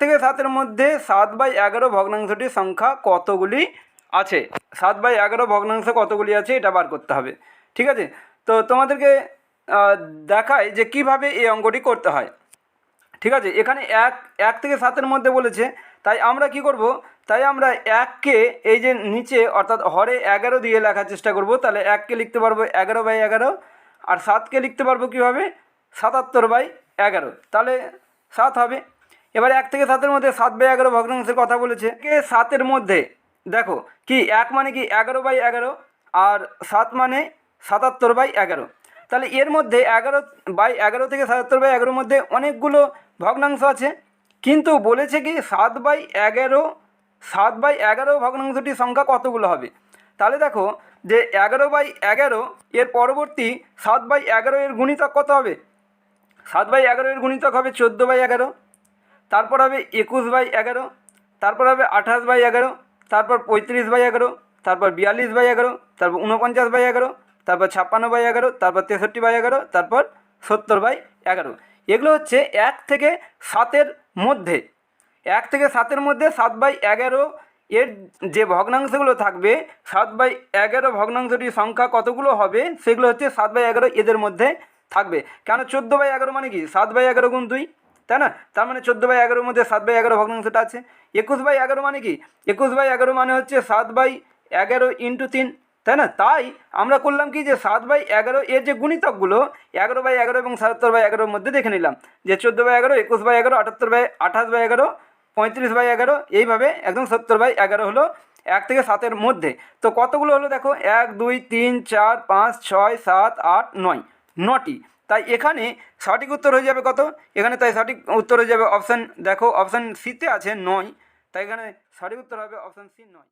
থেকে সাতের মধ্যে সাত বাই এগারো ভগ্নাংশটির সংখ্যা কতগুলি আছে? সাত বাই এগারো ভগ্নাংশ কতগুলি আছে এটা বার করতে হবে, ঠিক আছে? তো তোমাদেরকে দেখায় যে কীভাবে এই অঙ্কটি করতে হয়, ঠিক আছে? এখানে এক এক থেকে সাতের মধ্যে বলেছে, তাই আমরা কি করব? তাই আমরা এককে এই যে নিচে, অর্থাৎ হরে এগারো দিয়ে লেখার চেষ্টা করব, তাহলে এককে লিখতে পারব এগারো বাই এগারো, আর সাতকে লিখতে পারব কীভাবে? সাতাত্তর বাই এগারো, তাহলে সাত হবে। এবার এক থেকে সাতের মধ্যে সাত বাই এগারো ভগ্নাংশের কথা বলেছে। কে সাতের মধ্যে? দেখো, কি এক মানে কি এগারো বাই এগারো আর সাত মানে সাতাত্তর বাই এগারো। তাহলে এর মধ্যে এগারো বাই এগারো থেকে সাতাত্তর বাই এগারোর মধ্যে অনেকগুলো ভগ্নাংশ আছে। কিন্তু বলেছে কি সাত বাই এগারো, সাত বাই এগারো ভগ্নাংশটির সংখ্যা কতগুলো হবে? তাহলে দেখো যে এগারো বাই এগারো, এর পরবর্তী সাত বাই এগারো এর গুণিতক কত হবে? সাত বাই এগারো এর গুণিতক হবে চোদ্দ বাই এগারো। তারপর হবে একুশ বাই এগারো, তারপর হবে আঠাশ বাই এগারো, তারপর পঁয়ত্রিশ বাই এগারো, তারপর বিয়াল্লিশ বাই এগারো, তারপর উনপঞ্চাশ বাই এগারো, তারপর ছাপ্পান্ন বাই এগারো, তারপর তেষট্টি বাই এগারো, তারপর সত্তর বাই এগারো। এগুলো হচ্ছে এক থেকে সাতের মধ্যে। এক থেকে সাতের মধ্যে সাত বাই এগারো এর যে ভগ্নাংশগুলো থাকবে, সাত বাই এগারো ভগ্নাংশটির সংখ্যা কতগুলো হবে, সেগুলো হচ্ছে সাত বাই এগারো এদের মধ্যে থাকবে। কেন চোদ্দ বাই এগারো মানে কি? সাত বাই এগারো গুণ দুই তাই না? তার মানে চোদ্দ বাই এগারোর মধ্যে সাত বাই এগারো ভগ্নাংশটা আছে। একুশ বাই এগারো মানে কি? একুশ বাই এগারো মানে হচ্ছে সাত বাই এগারো ইন্টু তিন, তাই না? তাই আমরা করলাম কি যে সাত বাই এগারো এর যে গুণিতকগুলো, এগারো বাই এগারো এবং সাতাত্তর বাই এগারোর মধ্যে দেখে নিলাম যে চোদ্দ বাই এগারো, একুশ বাই এগারো, আটাত্তর বাই, আঠাশ বাই এগারো, পঁয়ত্রিশ বাই এগারো, এইভাবে একদম সত্তর বাই এগারো হলো এক থেকে সাতের মধ্যে। তো কতগুলো হলো দেখো? এক, দুই, তিন, চার, পাঁচ, ছয়, সাত, আট, নয়। নটি। তাই এখানে সঠিক উত্তর হয়ে যাবে কত? এখানে তাই সঠিক উত্তর হয়ে যাবে অপশান দেখো অপশান সিতে আছে নয়, তাই এখানে সঠিক উত্তর হবে অপশান সি নয়।